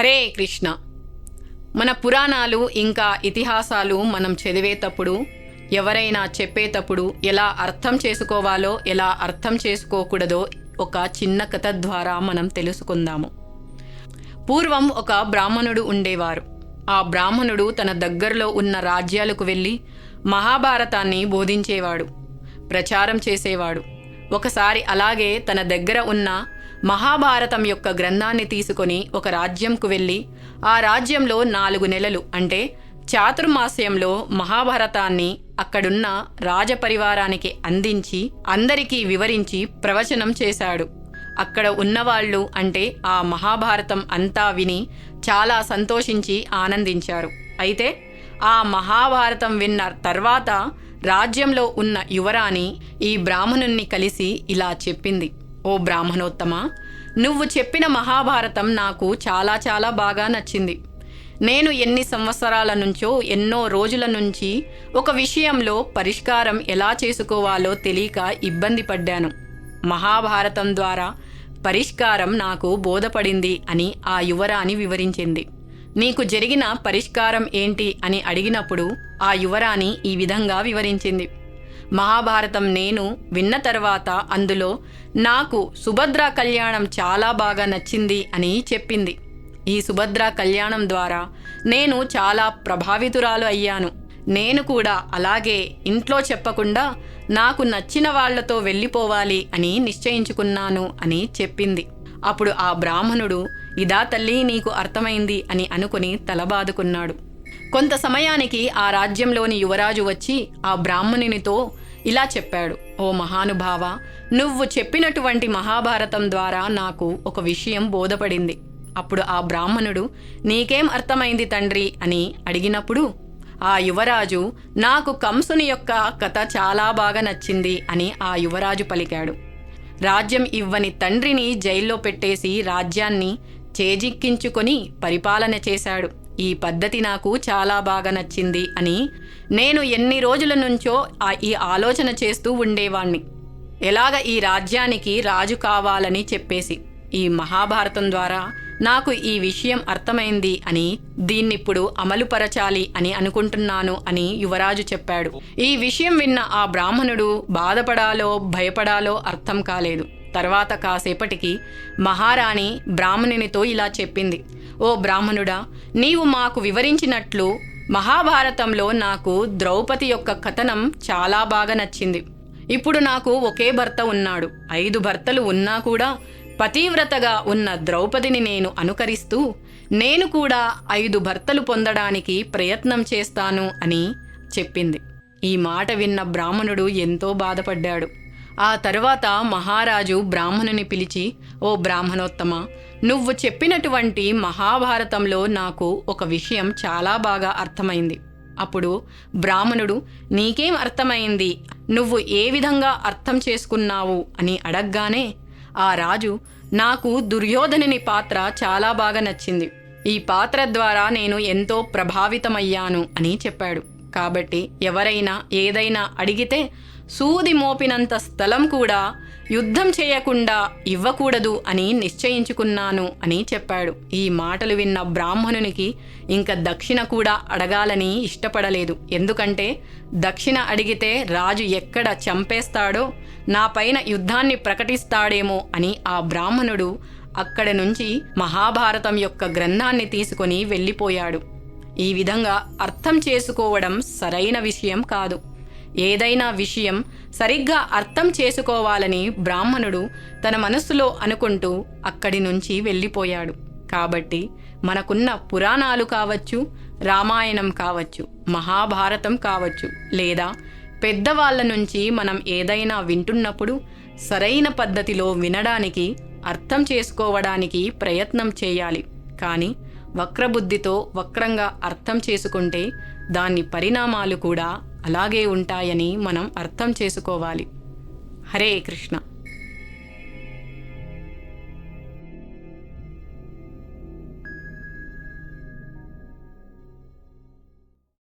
హరే కృష్ణ. మన పురాణాలు ఇంకా ఇతిహాసాలు మనం చదివేటప్పుడు ఎవరైనా చెప్పేటప్పుడు ఎలా అర్థం చేసుకోవాలో ఎలా అర్థం చేసుకోకూడదో ఒక చిన్న కథ ద్వారా మనం తెలుసుకుందాము. పూర్వం ఒక బ్రాహ్మణుడు ఉండేవారు. ఆ బ్రాహ్మణుడు తన దగ్గరలో ఉన్న రాజ్యాలకు వెళ్ళి మహాభారతాన్ని బోధించేవాడు ప్రచారం చేసేవాడు. ఒకసారి అలాగే తన దగ్గర ఉన్న మహాభారతం యొక్క గ్రంథాన్ని తీసుకొని ఒక రాజ్యంకు వెళ్ళి ఆ రాజ్యంలో నాలుగు నెలలు అంటే చాతుర్మాస్యంలో మహాభారతాన్ని అక్కడున్న రాజపరివారానికి అందించి అందరికీ వివరించి ప్రవచనం చేశాడు. అక్కడ ఉన్నవాళ్ళు అంటే ఆ మహాభారతం అంతా విని చాలా సంతోషించి ఆనందించారు. అయితే ఆ మహాభారతం విన్న తర్వాత రాజ్యంలో ఉన్న యువరాణి ఈ బ్రాహ్మణుణ్ణి కలిసి ఇలా చెప్పింది. ఓ బ్రాహ్మణోత్తమ నువ్వు చెప్పిన మహాభారతం నాకు చాలా చాలా బాగా నచ్చింది. నేను ఎన్ని సంవత్సరాల నుంచో ఎన్నో రోజుల నుంచి ఒక విషయంలో పరిష్కారం ఎలా చేసుకోవాలో తెలియక ఇబ్బంది పడ్డాను. మహాభారతం ద్వారా పరిష్కారం నాకు బోధపడింది అని ఆ యువరాణి వివరించింది. నీకు జరిగిన పరిష్కారం ఏంటి అని అడిగినప్పుడు ఆ యువరాణి ఈ విధంగా వివరించింది. మహాభారతం నేను విన్న తర్వాత అందులో నాకు సుభద్ర కళ్యాణం చాలా బాగా నచ్చింది అని చెప్పింది. ఈ సుభద్ర కళ్యాణం ద్వారా నేను చాలా ప్రభావితురాలు అయ్యాను. నేను కూడా అలాగే ఇంట్లో చెప్పకుండా నాకు నచ్చిన వాళ్ళతో వెళ్ళిపోవాలి అని నిశ్చయించుకున్నాను అని చెప్పింది. అప్పుడు ఆ బ్రాహ్మణుడు ఇదా తల్లి నీకు అర్థమైంది అని అనుకుని తలబాదుకున్నాడు. కొంత సమయానికి ఆ రాజ్యంలోని యువరాజు వచ్చి ఆ బ్రాహ్మణునితో ఇలా చెప్పాడు ఓ మహానుభావ నువ్వు చెప్పినటువంటి మహాభారతం ద్వారా నాకు ఒక విషయం బోధపడింది. అప్పుడు ఆ బ్రాహ్మణుడు నీకేం అర్థమైంది తండ్రి? అని అడిగినప్పుడు ఆ యువరాజు నాకు కంసుని యొక్క కథ చాలా బాగా నచ్చింది అని ఆ యువరాజు పలికాడు. రాజ్యం ఇవ్వని తండ్రిని జైల్లో పెట్టేసి రాజ్యాన్ని చేజిక్కించుకొని పరిపాలన చేశాడు. ఈ పద్ధతి నాకు చాలా బాగా నచ్చింది అని నేను ఎన్ని రోజుల నుంచో ఆ ఈ ఆలోచన చేస్తూ ఉండేవాణ్ణి. ఎలాగ ఈ రాజ్యానికి రాజు కావాలని చెప్పేసి ఈ మహాభారతం ద్వారా నాకు ఈ విషయం అర్థమైంది అని దీన్నిప్పుడు అమలుపరచాలి అని అనుకుంటున్నాను అని యువరాజు చెప్పాడు. ఈ విషయం విన్న ఆ బ్రాహ్మణుడు బాధపడాలో భయపడాలో అర్థం కాలేదు. తర్వాత కాసేపటికి మహారాణి బ్రాహ్మణునితో ఇలా చెప్పింది. ఓ బ్రాహ్మణుడా నీవు మాకు వివరించినట్లు మహాభారతంలో నాకు ద్రౌపది యొక్క కథనం చాలా బాగా నచ్చింది. ఇప్పుడు నాకు ఒకే భర్త ఉన్నాడు. ఐదు భర్తలు ఉన్నా కూడా పతివ్రతగా ఉన్న ద్రౌపదిని నేను అనుకరిస్తూ నేను కూడా ఐదు భర్తలు పొందడానికి ప్రయత్నం చేస్తాను అని చెప్పింది. ఈ మాట విన్న బ్రాహ్మణుడు ఎంతో బాధపడ్డాడు. ఆ తరువాత మహారాజు బ్రాహ్మణుని పిలిచి ఓ బ్రాహ్మణోత్తమ నువ్వు చెప్పినటువంటి మహాభారతంలో నాకు ఒక విషయం చాలా బాగా అర్థమైంది. అప్పుడు బ్రాహ్మణుడు నీకేం అర్థమైంది? నువ్వు ఏ విధంగా అర్థం చేసుకున్నావు? అని అడగగానే ఆ రాజు నాకు దుర్యోధనుని పాత్ర చాలా బాగా నచ్చింది. ఈ పాత్ర ద్వారా నేను ఎంతో ప్రభావితమయ్యాను అని చెప్పాడు. కాబట్టి ఎవరైనా ఏదైనా అడిగితే సూది మోపినంత స్థలం కూడా యుద్ధం చేయకుండా ఇవ్వకూడదు అని నిశ్చయించుకున్నాను అని చెప్పాడు. ఈ మాటలు విన్న బ్రాహ్మణునికి ఇంకా దక్షిణ కూడా అడగాలని ఇష్టపడలేదు. ఎందుకంటే దక్షిణ అడిగితే రాజు ఎక్కడ చంపేస్తాడో నా పైన యుద్ధాన్ని ప్రకటిస్తాడేమో అని ఆ బ్రాహ్మణుడు అక్కడ నుంచి మహాభారతం యొక్క గ్రంథాన్ని తీసుకొని వెళ్ళిపోయాడు. ఈ విధంగా అర్థం చేసుకోవడం సరైన విషయం కాదు. ఏదైనా విషయం సరిగ్గా అర్థం చేసుకోవాలని బ్రాహ్మణుడు తన మనస్సులో అనుకుంటూ అక్కడి నుంచి వెళ్ళిపోయాడు. కాబట్టి మనకున్న పురాణాలు కావచ్చు రామాయణం కావచ్చు మహాభారతం కావచ్చు లేదా పెద్దవాళ్ళ నుంచి మనం ఏదైనా వింటున్నప్పుడు సరైన పద్ధతిలో వినడానికి అర్థం చేసుకోవడానికి ప్రయత్నం చేయాలి. కానీ వక్రబుద్ధితో వక్రంగా అర్థం చేసుకుంటే దాని పరిణామాలు కూడా అలాగే ఉంటాయని మనం అర్థం చేసుకోవాలి. హరే కృష్ణ.